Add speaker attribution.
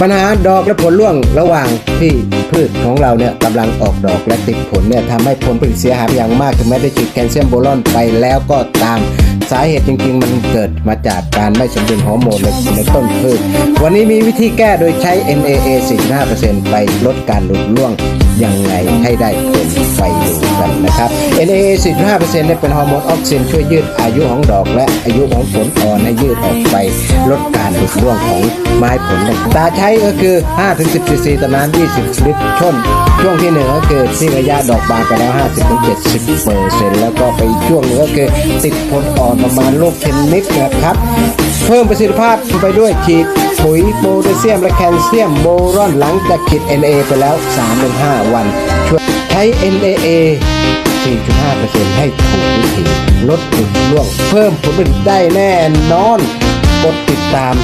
Speaker 1: ปัญหาดอกและผลร่วงระหว่างที่ พืชของเราเนี่ยกำลังออกดอกและติดผลเนี่ยทำให้ผลผลิตเสียหายอย่างมากถึงแม้ได้ฉีดแคลเซียมโบรอนไปแล้วก็ตามสาเหตุจริงๆ มันเกิดมาจากการไม่สมดุลฮอร์โมนในในต้นพืช วันนี้มีวิธีแก้โดยใช้ NAA 45%ไปลดการหลุดร่วงยังไงให้ได้ผลไปดูกันนะครับ NAA 45%เนี่ยเป็นฮอร์โมนออกซินช่วยยืดอายุของดอก และอายุของผลอ่อนให้ยืดออกไป ลดการหลุดร่วงของไม้ผลตาใช้ก็คือ 5-10ซีซีต่อน้ำ20ลิตรช่นช่วงที่หนึ่งก็คือที่ระยะดอกบานไปแล้ว 50-70เปอร์เซ็นต์แล้วก็ไปช่วงหนึงก็คือติดผลอ่อนประมาณลูกเทนนิสนะครับ เพิ่มประสิทธิภาพไปด้วยฉีดปุ๋ยโพแทสเซียม และแคลเซียมโบรอนหลังจากฉีด NA ไปแล้ว 3-5 วัน ช่วยใช้ NAA 4.5%ให้ถูกวิธีลดหลุดร่วง เพิ่มผลผลิตได้แน่นอน กดติดตาม